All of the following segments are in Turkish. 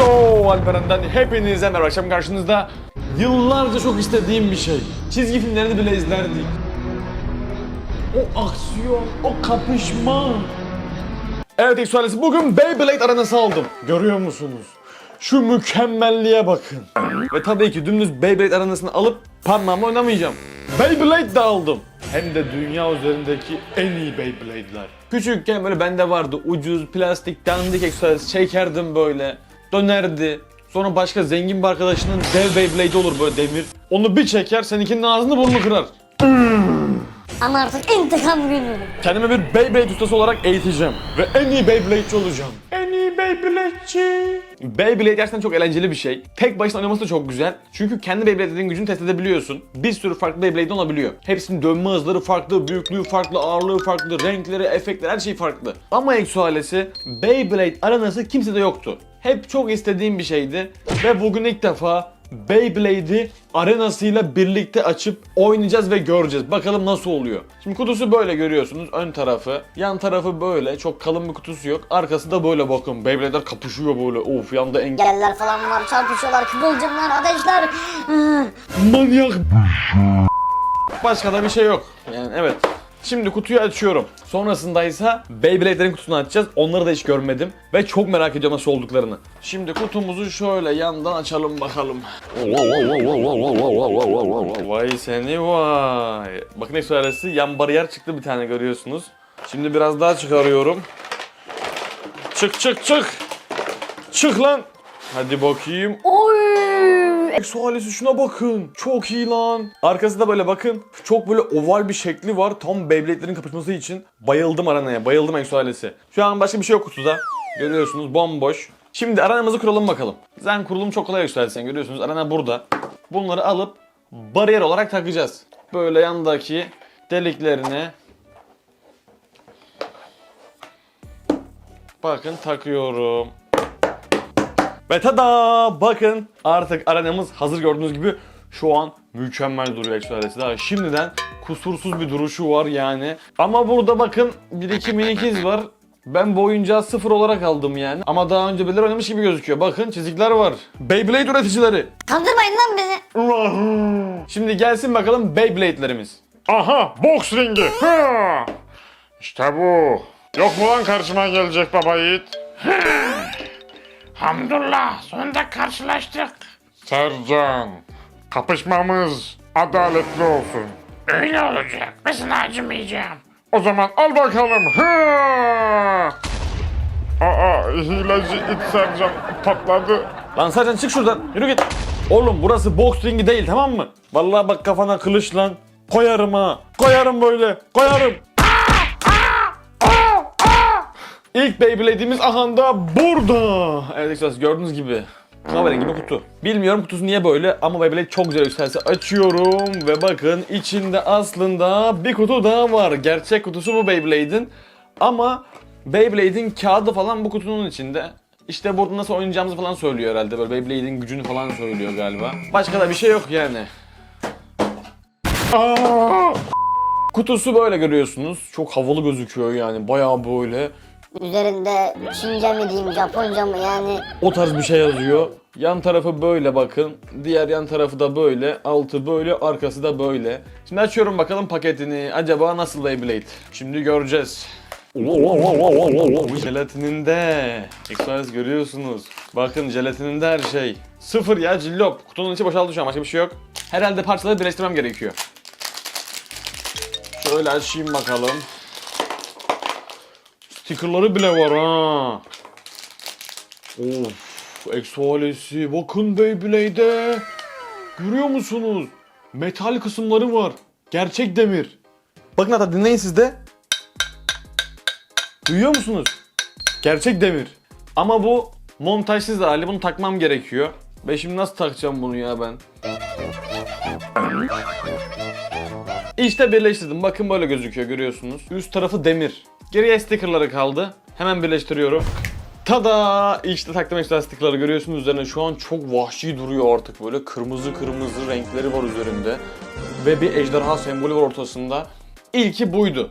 So Alperen'den hepinize merhaba akşam karşınızda yıllarca çok istediğim bir şey. Çizgi filmlerini bile izlerdik. O aksiyon, o kapışma. Evet Eksualesi bugün Beyblade arenası aldım. Görüyor musunuz? Şu mükemmelliğe bakın. Ve tabii ki dümdüz Beyblade arenasını alıp parmağımla oynamayacağım. Beyblade de aldım. Hem de dünya üzerindeki en iyi Beyblade'ler. Küçükken böyle bende vardı ucuz, plastik, dandik Eksualesi çekerdim böyle. Dönerdi. Sonra başka zengin bir arkadaşının dev Beyblade olur böyle demir. Onu bir çeker seninkinin ağzını burnunu kırar. Ama artık intikam günü. Kendime bir Beyblade ustası olarak eğiteceğim. Ve en iyi Beyblade'ci olacağım. İyi Beyblade'ci. Beyblade gerçekten çok eğlenceli bir şey. Tek başına oynaması da çok güzel. Çünkü kendi Beyblade'in gücünü test edebiliyorsun. Bir sürü farklı Beyblade olabiliyor. Hepsinin dönme hızları farklı, büyüklüğü farklı, ağırlığı farklı, renkleri, efektleri her şey farklı. Ama Exo ailesi Beyblade arenası kimsede yoktu. Hep çok istediğim bir şeydi. Ve bugün ilk defa Beyblade'i arenasıyla birlikte açıp oynayacağız ve göreceğiz. Bakalım nasıl oluyor. Şimdi kutusu böyle görüyorsunuz. Ön tarafı, yan tarafı böyle. Çok kalın bir kutusu yok. Arkası da böyle bakın. Beyblade'ler kapışıyor böyle. Of yanda engel. Geller falan var, çarpışıyorlar, kıvılcımlar, ateşler. Manyak. Başka da bir şey yok. Yani evet. Şimdi kutuyu açıyorum. Sonrasında ise Beyblade'lerin kutusunu açacağız. Onları da hiç görmedim. Ve çok merak ediyorum nasıl olduklarını. Şimdi kutumuzu şöyle yandan açalım bakalım. Vay seni vay. Bakın ne söylesi yan bariyer çıktı bir tane görüyorsunuz. Şimdi biraz daha çıkarıyorum. Çık çık çık. Çık lan. Hadi bakayım. Eksualesi şuna bakın. Çok iyi lan. Arkası da böyle bakın. Çok böyle oval bir şekli var. Tam Beyblade'lerin kapışması için. Bayıldım arenaya. Bayıldım Eksualesi. Şu an başka bir şey yok kutuda. Görüyorsunuz bomboş. Şimdi arenamızı kuralım bakalım. Zaten kurulum çok kolay Eksualesi. Görüyorsunuz arena burada. Bunları alıp bariyer olarak takacağız. Böyle yandaki deliklerine Bakın takıyorum. Ve tada! Bakın artık arenamız hazır gördüğünüz gibi şu an mükemmel duruyor Exodus'ta. Daha şimdiden kusursuz bir duruşu var yani. Ama burada bakın bir iki minik iz var. Ben bu oyuncağı sıfır olarak aldım yani. Ama daha önce birileri oynamış gibi gözüküyor. Bakın çizikler var. Beyblade üreticileri. Kandırmayın lan bizi. Şimdi gelsin bakalım Beyblade'lerimiz. Aha boks ringi. Ha! İşte bu. Yok mu lan karşıma gelecek baba yiğit? Hamdullah sonunda karşılaştık. Sercan kapışmamız adaletli olsun. Öyle olacak. Sana acımayacağım. O zaman al bakalım. Ha! Aa hileci it Sercan patladı. Lan Sercan çık şuradan. Yürü git. Oğlum burası boks ringi değil tamam mı? Vallahi bak kafana kılıç lan. Koyarım ha. Koyarım böyle. Koyarım. İlk Beyblade'imiz ahanda burada. Evet Exodus gördüğünüz gibi. Kahverengi bir kutu. Bilmiyorum kutusu niye böyle ama Beyblade çok güzel yükselsi açıyorum ve bakın içinde aslında bir kutu daha var. Gerçek kutusu bu Beyblade'in. Ama Beyblade'in kağıdı falan bu kutunun içinde. İşte burada nasıl oynayacağımızı falan söylüyor herhalde. Böyle Beyblade'in gücünü falan söylüyor galiba. Başka da bir şey yok yani. Aa! Kutusu böyle görüyorsunuz. Çok havalı gözüküyor yani. Bayağı böyle. Üzerinde Çince mi diyeyim, Japonca mı yani. O tarz bir şey yazıyor. Yan tarafı böyle bakın. Diğer yan tarafı da böyle. Altı böyle. Arkası da böyle. Şimdi açıyorum bakalım paketini. Acaba nasıl Beyblade? Şimdi göreceğiz. Jelatininde. Express görüyorsunuz. Bakın jelatininde her şey. Sıfır ya cillop. Kutunun içi boşaldı şu an başka bir şey yok. Herhalde parçaları birleştirmem gerekiyor. Şöyle açayım bakalım. Stickerları bile var ha. Of, Exoalesi bakın Beyblade'e. Görüyor musunuz? Metal kısımları var. Gerçek demir. Bakın hatta dinleyin siz de. Duyuyor musunuz? Gerçek demir. Ama bu montajsız hali. Bunu takmam gerekiyor. Ben şimdi nasıl takacağım bunu ya ben? İşte birleştirdim. Bakın böyle gözüküyor görüyorsunuz. Üst tarafı demir. Geriye stickerları kaldı. Hemen birleştiriyorum. Tada! İşte taktım ekstra stickerları görüyorsunuz üzerine. Şu an çok vahşi duruyor artık böyle. Kırmızı kırmızı renkleri var üzerinde. Ve bir ejderha sembolü var ortasında. İlki buydu.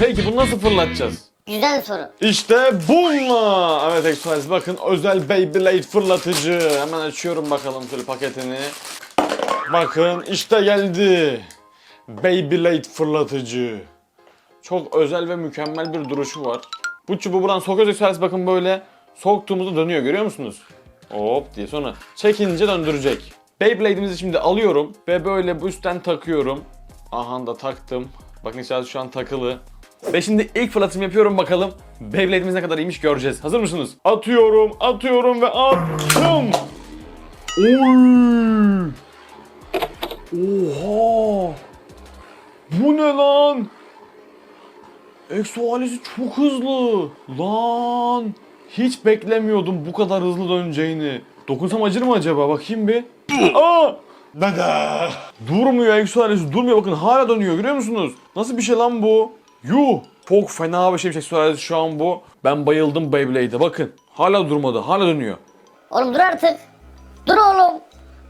Peki bunu nasıl fırlatacağız? Güzel soru. İşte bununla. Evet Express bakın özel Beyblade fırlatıcı. Hemen açıyorum bakalım şöyle paketini. Bakın işte geldi. Beyblade fırlatıcı. Çok özel ve mükemmel bir duruşu var. Bu çubuğu buradan sokuyoruz Express bakın böyle. Soktuğumuzda dönüyor görüyor musunuz? Hop diye sonra çekince döndürecek. Beyblade'imizi şimdi alıyorum ve böyle bu üstten takıyorum. Aha da taktım. Bakın Express şu an takılı. Ve şimdi ilk fırlatım yapıyorum bakalım. Beyblade'imiz ne kadar iyiymiş göreceğiz. Hazır mısınız? Atıyorum, atıyorum ve attım. Oy! Oha! Bu ne lan? Exo ailesi çok hızlı. Lan! Hiç beklemiyordum bu kadar hızlı döneceğini. Dokunsam acır mı acaba? Bakayım bir. Aa! Neden? Durmuyor Exo ailesi durmuyor bakın hala dönüyor görüyor musunuz? Nasıl bir şey lan bu? Yuh! Çok fena bir şeymiş Exo ailesi şu an bu. Ben bayıldım Beyblade'e bakın. Hala durmadı hala dönüyor. Oğlum dur artık. Dur oğlum.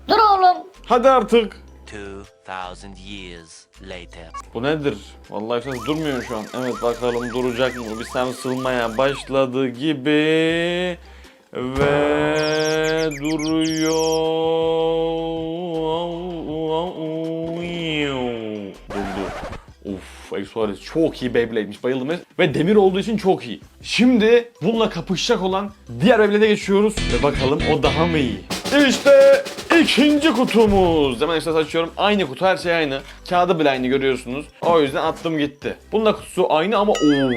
Dur oğlum. Hadi artık. 2000 years later. Bu nedir? Vallahi ses durmuyor şu an. Evet bakalım duracak mı? Bir sarsılmaya başladı gibi. Ve duruyor. Durdu. Uf, Exoalis çok iyi Beyblade'miş bayıldım. Ve demir olduğu için çok iyi. Şimdi bununla kapışacak olan diğer Beyblade'e geçiyoruz. Ve bakalım o daha mı iyi? İşte ikinci kutumuz. Hemen işte açıyorum. Aynı kutu her şey aynı. Kağıdı bile aynı görüyorsunuz. O yüzden attım gitti. Bunun da kutusu aynı ama ooo.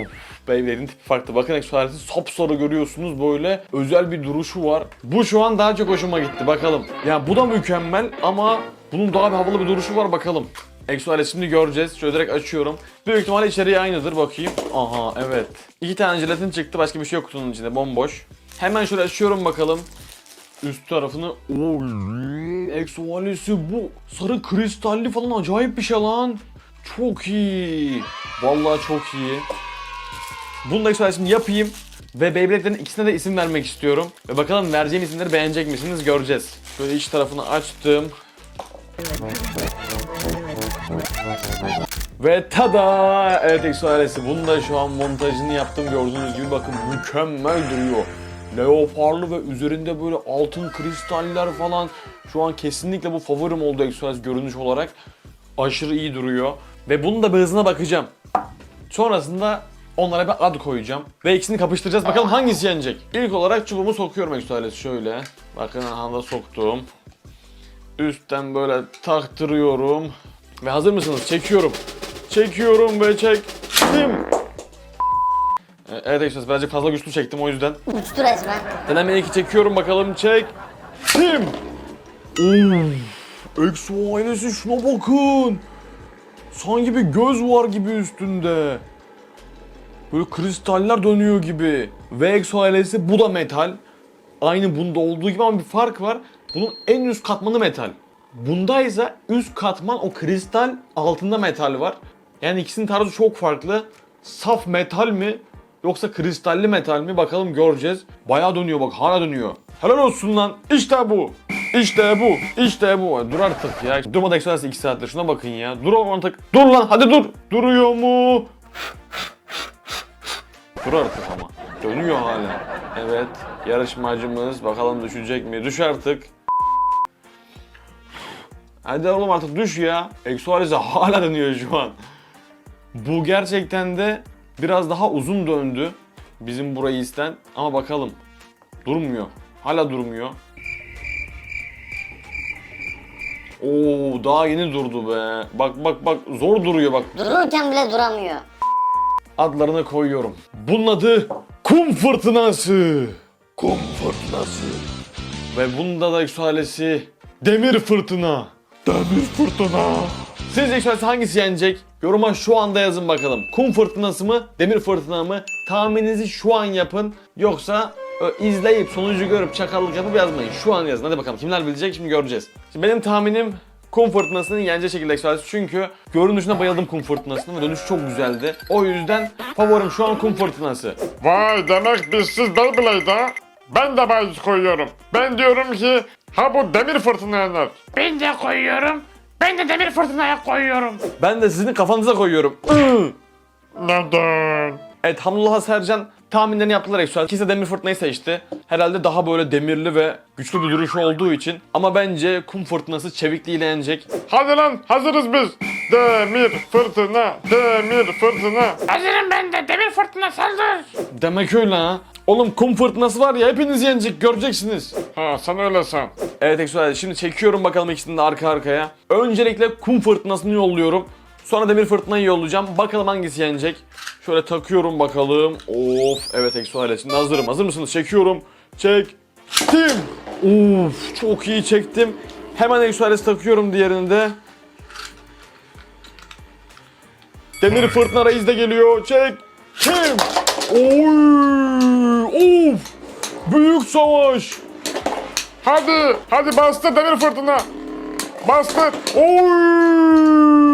Beyblade'in tipi farklı. Bakın Exoales'i sapsarı görüyorsunuz böyle. Özel bir duruşu var. Bu şu an daha çok hoşuma gitti. Bakalım. Ya bu da mükemmel ama bunun daha bir havalı bir duruşu var bakalım. Exoales şimdi göreceğiz. Şöyle direkt açıyorum. Büyük ihtimalle içeriği aynıdır bakayım. Aha evet. İki tane jelatin çıktı. Başka bir şey yok kutunun içinde. Bomboş. Hemen şöyle açıyorum bakalım. Üst tarafını Oy, Exoales'i bu sarı kristalli falan acayip bir şey lan. Çok iyi. Vallahi çok iyi. Bunu da Exoales'imi yapayım. Ve Beyblade'lerin ikisine de isim vermek istiyorum. Ve bakalım vereceğim isimleri beğenecek misiniz göreceğiz. Şöyle iç tarafını açtım. Ve tada! Evet Exo. Bunun da şu an montajını yaptım. Gördüğünüz gibi bakın mükemmel duruyor. Leoparlı ve üzerinde böyle altın kristaller falan. Şu an kesinlikle bu favorim oldu Exo ailesi görünüş olarak. Aşırı iyi duruyor. Ve bunun da bir hızına bakacağım. Sonrasında onlara bir ad koyacağım. Ve ikisini kapıştıracağız. Bakalım hangisi yenecek. İlk olarak çubuğumu sokuyorum Exo ailesi şöyle. Bakın aha da soktum. Üstten böyle taktırıyorum. Ve hazır mısınız? Çekiyorum. Çekiyorum ve çektim. Ee, Evet arkadaşlar birazcık fazla güçlü çektim o yüzden. Uçtu resmen. Deneme 2 çekiyorum bakalım çektim. Of. Exo ailesi şuna bakın. Sanki bir göz var gibi üstünde. Böyle kristaller dönüyor gibi. Ve Exo ailesi bu da metal. Aynı bunda olduğu gibi ama bir fark var. Bunun en üst katmanı metal. Bunda ise üst katman o kristal altında metal var. Yani ikisinin tarzı çok farklı. Saf metal mi yoksa kristalli metal mi bakalım göreceğiz. Bayağı dönüyor bak hala dönüyor. Helal olsun lan. İşte bu. İşte bu. İşte bu. Dur artık ya. Durmadı ekstrası 2 saattir. Şuna bakın ya. Dur artık. Dur lan hadi dur. Duruyor mu? Dur artık ama. Dönüyor hala. Evet. Yarışmacımız bakalım düşecek mi? Düş artık. Hadi oğlum artık düş ya. Exoales'e hala dönüyor şu an. Bu gerçekten de biraz daha uzun döndü. Bizim burayı isten. Ama bakalım. Durmuyor. Hala durmuyor. Oo daha yeni durdu be. Bak bak bak zor duruyor bak. Dururken bile duramıyor. adlarını koyuyorum. Bunun adı Kum Fırtınası. Kum Fırtınası. Ve bunda da yükselesi Demir Fırtına. Demir Fırtına. Sizce yükselesi hangisi yenecek? Yoruma şu anda yazın bakalım. Kum Fırtınası mı, Demir Fırtına mı? Tahmininizi şu an yapın. Yoksa izleyip sonucu görüp çakallık yapıp yazmayın. Şu an yazın. Hadi bakalım kimler bilecek şimdi göreceğiz. Şimdi benim tahminim Kum fırtınasının yeneceği şekilde Express çünkü görünüşüne bayıldım kum fırtınasının ve dönüşü çok güzeldi. O yüzden favorim şu an kum fırtınası. Vay demek bizsiz Beyblade ha? Ben de bahis koyuyorum. Ben diyorum ki ha bu demir fırtına yener. Ben de koyuyorum. Ben de demir fırtınaya koyuyorum. Ben de sizin kafanıza koyuyorum. Neden? Evet Hamdullah Sercan tahminlerini yaptılar. İkisi de demir fırtınayı seçti. Herhalde daha böyle demirli ve güçlü bir duruş olduğu için. Ama bence kum fırtınası çevikliğiyle yenecek. Hadi lan hazırız biz. Demir fırtına, demir fırtına. Hazırım ben de. Demir fırtına saldır. Demek öyle ha. Oğlum kum fırtınası var ya hepiniz yenecek göreceksiniz. Ha sen öyle san. Evet Exuales şimdi çekiyorum bakalım ikisini de arka arkaya. Öncelikle kum fırtınasını yolluyorum. Sonra demir fırtınayı yollayacağım. Bakalım hangisi yenecek. Şöyle takıyorum bakalım. Of evet Exuales şimdi hazırım. Hazır mısınız? Çekiyorum. Çektim. Of çok iyi çektim. Hemen Exuales takıyorum diğerini de. Demir fırtına reis de geliyor. Çektim. Oy! Of! Büyük savaş. Hadi, hadi bastır demir fırtına. Bastır. Oy!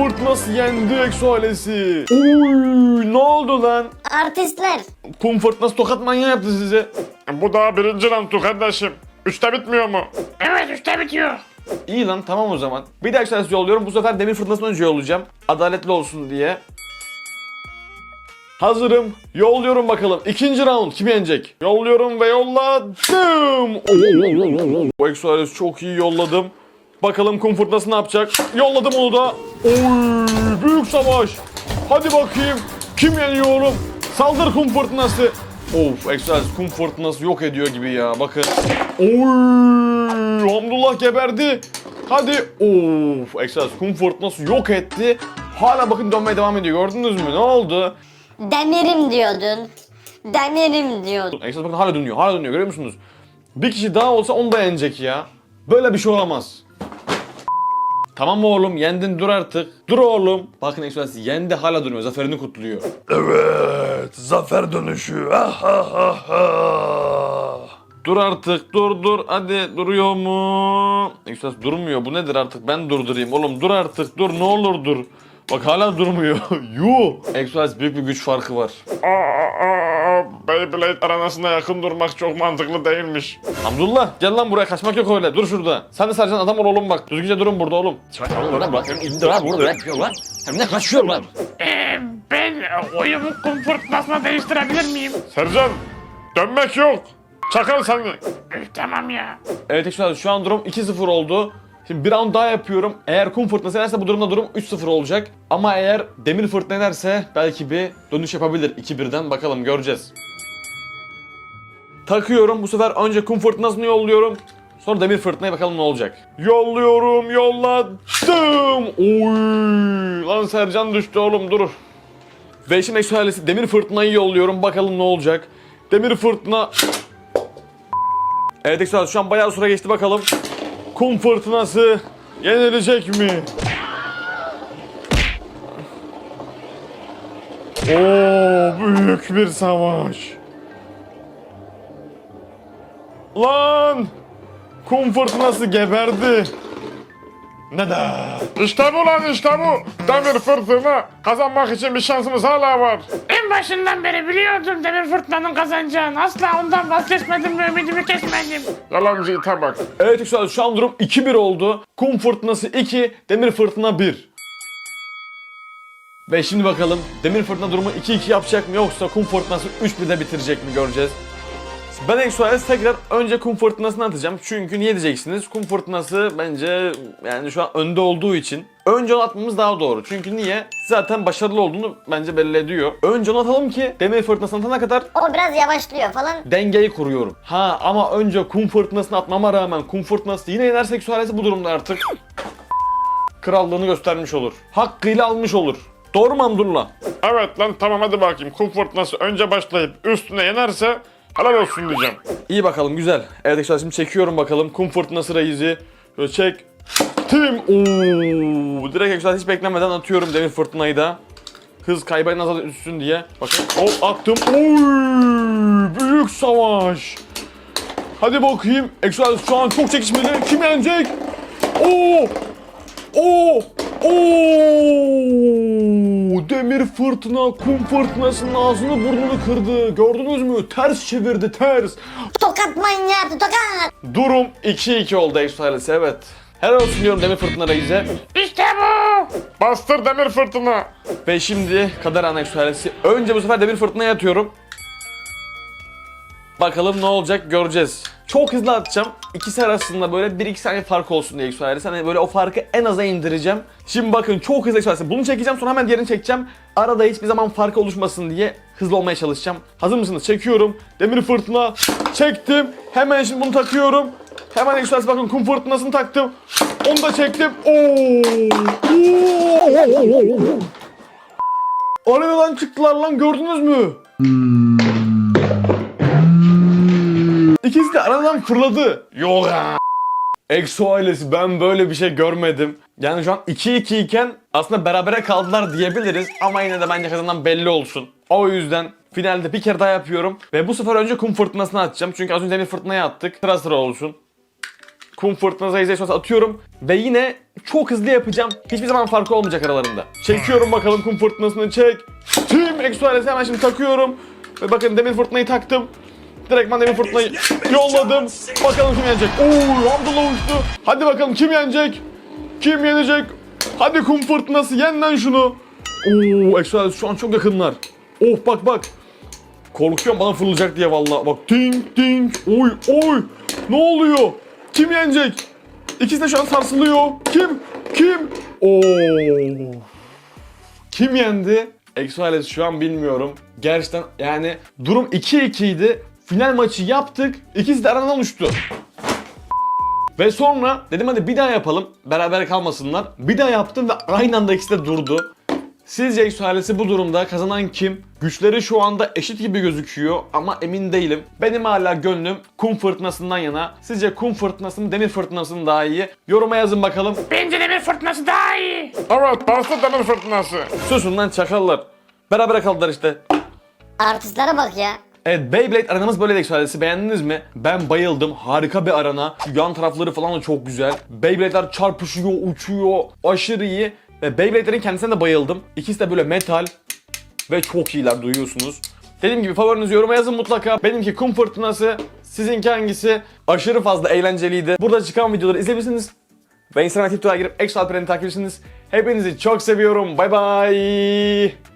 Kum fırtınası yendi Exoales'i. Oy! Ne oldu lan? Artistler. Kum fırtınası tokat manyağı yaptı size. Bu daha birinci rantu kardeşim. Üçte bitmiyor mu? Evet işte bitiyor. İyi lan tamam o zaman. Bir daha Exoales'i yolluyorum. Bu sefer demir fırtınasını önce yollayacağım. Adaletli olsun diye. Hazırım. Yolluyorum bakalım. İkinci round kim yenecek? Yolluyorum ve yolladım. Bu Exoales çok iyi yolladım. Bakalım kum fırtınası ne yapacak? Yolladım onu da. Oy, büyük savaş. Hadi bakayım. Kim yeniyor oğlum? Saldır kum fırtınası. Of Exoales kum fırtınası yok ediyor gibi ya. Bakın. Oy, Hamdullah geberdi. Hadi. Of Exoales kum fırtınası yok etti. Hala bakın dönmeye devam ediyor. Gördünüz mü? Ne oldu? Demirim diyordun. Demirim diyordun. Exodus bakın hala dönüyor. Hala dönüyor. Görüyor musunuz? Bir kişi daha olsa onu da yenecek ya. Böyle bir şey olamaz. Tamam oğlum? Yendin dur artık. Dur oğlum. Bakın Exodus yendi hala durmuyor. Zaferini kutluyor. Evet, zafer dönüşü. Ah, ah, ah, ah. Dur artık dur dur. Hadi duruyor mu? Exodus durmuyor. Bu nedir artık? Ben durdurayım. Oğlum dur artık dur. Ne olur dur. Bak hala durmuyor. Yuh. Exodus büyük bir güç farkı var. Beyblade aranasında yakın durmak çok mantıklı değilmiş. Hamdullah gel lan buraya kaçmak yok öyle. Dur şurada. Sen de Sercan adam ol oğlum bak. Düzgünce durun burada oğlum. Ee, ben oyumu kum fırtınasına değiştirebilir miyim? Sercan, dönmek yok. Çakal seni. Üf, tamam ya. Evet Ekşi şu an durum 2-0 oldu. Şimdi bir round daha yapıyorum. Eğer kum fırtınası ederse bu durumda durum 3-0 olacak. Ama eğer demir fırtına ederse belki bir dönüş yapabilir 2-1'den. Bakalım göreceğiz. Takıyorum. Bu sefer önce kum fırtınasını yolluyorum. Sonra demir fırtınaya bakalım ne olacak. Yolluyorum, yolladım. Oy! Lan Sercan düştü oğlum dur. Ve şimdi Ekşi ailesi demir fırtınayı yolluyorum. Bakalım ne olacak. Demir fırtına Evet Eksual şu an bayağı süre geçti bakalım. Kum fırtınası yenilecek mi? Oo büyük bir savaş. Lan! Kum fırtınası geberdi. Neden? İşte bu lan işte bu. Demir fırtına. Kazanmak için bir şansımız hala var. En başından beri biliyordum demir fırtınanın kazanacağını. Asla ondan vazgeçmedim ve ümidimi kesmedim. Yalancı ite bak. Evet Eksual şu an durum 2-1 oldu. Kum fırtınası 2, demir fırtına 1. Ve şimdi bakalım demir fırtına durumu 2-2 yapacak mı yoksa kum fırtınası 3-1'de bitirecek mi göreceğiz. Ben Exoales tekrar önce kum fırtınasını atacağım. Çünkü niye diyeceksiniz? Kum fırtınası bence yani şu an önde olduğu için. Önce onu atmamız daha doğru. Çünkü niye? Zaten başarılı olduğunu bence belli ediyor. Önce onu atalım ki demir fırtınasını atana kadar O biraz yavaşlıyor falan. dengeyi kuruyorum. Ha ama önce kum fırtınasını atmama rağmen kum fırtınası yine yenerse Exoales'i bu durumda artık krallığını göstermiş olur. Hakkıyla almış olur. Doğru mu Hamdullah? Evet lan tamam hadi bakayım. Kum fırtınası önce başlayıp üstüne yenerse helal olsun diyeceğim. İyi bakalım güzel. Evet arkadaşlar şimdi çekiyorum bakalım. Kum fırtınası reisi. Şöyle çek. Tim. Oo, direkt arkadaşlar hiç beklemeden atıyorum demir fırtınayı da. Hız kaybı en az üstün diye. Bakın hop attım. Oy, büyük savaş. Hadi bakayım. Exodus şu an çok çekişmeli. Kim yenecek? Oo! Oo! Oo! Demir fırtına kum fırtınasının ağzını burnunu kırdı. Gördünüz mü? Ters çevirdi ters. Tokat manyağı tokat. Durum 2-2 oldu Exodus evet. Helal olsun diyorum Demir Fırtına Reis'e. İşte bu. Bastır demir fırtına. Ve şimdi Kader Ana Eksualesi. Önce bu sefer Demir Fırtına'ya atıyorum. Bakalım ne olacak göreceğiz. Çok hızlı atacağım. İkisi arasında böyle 1-2 saniye fark olsun diye Eksualesi. Hani böyle o farkı en aza indireceğim. Şimdi bakın çok hızlı Eksualesi. Bunu çekeceğim sonra hemen diğerini çekeceğim. Arada hiçbir zaman fark oluşmasın diye hızlı olmaya çalışacağım. Hazır mısınız? Çekiyorum. Demir Fırtına. Çektim. Hemen şimdi bunu takıyorum. Hemen Eksualesi bakın kum fırtınasını taktım. Onu da çektim. Oo. Oo. Arenadan çıktılar lan gördünüz mü? İkisi de aradan fırladı. Yok ya. Exo ailesi ben böyle bir şey görmedim. Yani şu an 2-2 iken aslında berabere kaldılar diyebiliriz ama yine de bence kazanan belli olsun. O yüzden finalde bir kere daha yapıyorum ve bu sefer önce kum fırtınasını atacağım. Çünkü az önce demir fırtınaya attık. Sıra sıra olsun. Kum fırtınası izleyici atıyorum ve yine çok hızlı yapacağım. Hiçbir zaman farkı olmayacak aralarında. Çekiyorum bakalım kum fırtınasını çek. Tüm Exo ailesi hemen şimdi takıyorum. Ve bakın demir fırtınayı taktım. Direktman demir fırtınayı yolladım. Bakalım kim yenecek. Oo, Abdullah uçtu. Hadi bakalım kim yenecek? Kim yenecek? Hadi kum fırtınası yen lan şunu. Oo, ailesi şu an çok yakınlar. Oh bak bak. Korkuyorum bana fırlayacak diye vallahi. Bak ting ting. Oy oy. Ne oluyor? Kim yenecek? İkisi de şu an sarsılıyor. Kim? Kim? Oo. Kim yendi? Exo şu an bilmiyorum. Gerçekten yani durum 2-2 idi. Final maçı yaptık. İkisi de aradan uçtu. Ve sonra dedim hadi bir daha yapalım. Beraber kalmasınlar. Bir daha yaptım ve aynı anda ikisi de durdu. Sizce ailesi bu durumda kazanan kim? Güçleri şu anda eşit gibi gözüküyor ama emin değilim. Benim hala gönlüm kum fırtınasından yana. Sizce kum fırtınası mı demir fırtınası mı daha iyi? Yoruma yazın bakalım. Bence demir fırtınası daha iyi. Evet bastır demir fırtınası. Susun lan çakallar. Beraber kaldılar işte. Artistlere bak ya. Evet Beyblade aranamız böyle Eksualesi beğendiniz mi? Ben bayıldım. Harika bir arana. Şu yan tarafları falan da çok güzel. Beyblade'ler çarpışıyor, uçuyor. Aşırı iyi. Ve Beyblade'lerin kendisine de bayıldım. İkisi de böyle metal. Ve çok iyiler duyuyorsunuz. Dediğim gibi favorinizi yoruma yazın mutlaka. Benimki kum fırtınası. Sizinki hangisi? Aşırı fazla eğlenceliydi. Burada çıkan videoları izleyebilirsiniz. Ve Instagram TikTok'a girip Exo Alperen'i takip edersiniz. Hepinizi çok seviyorum. Bay bay.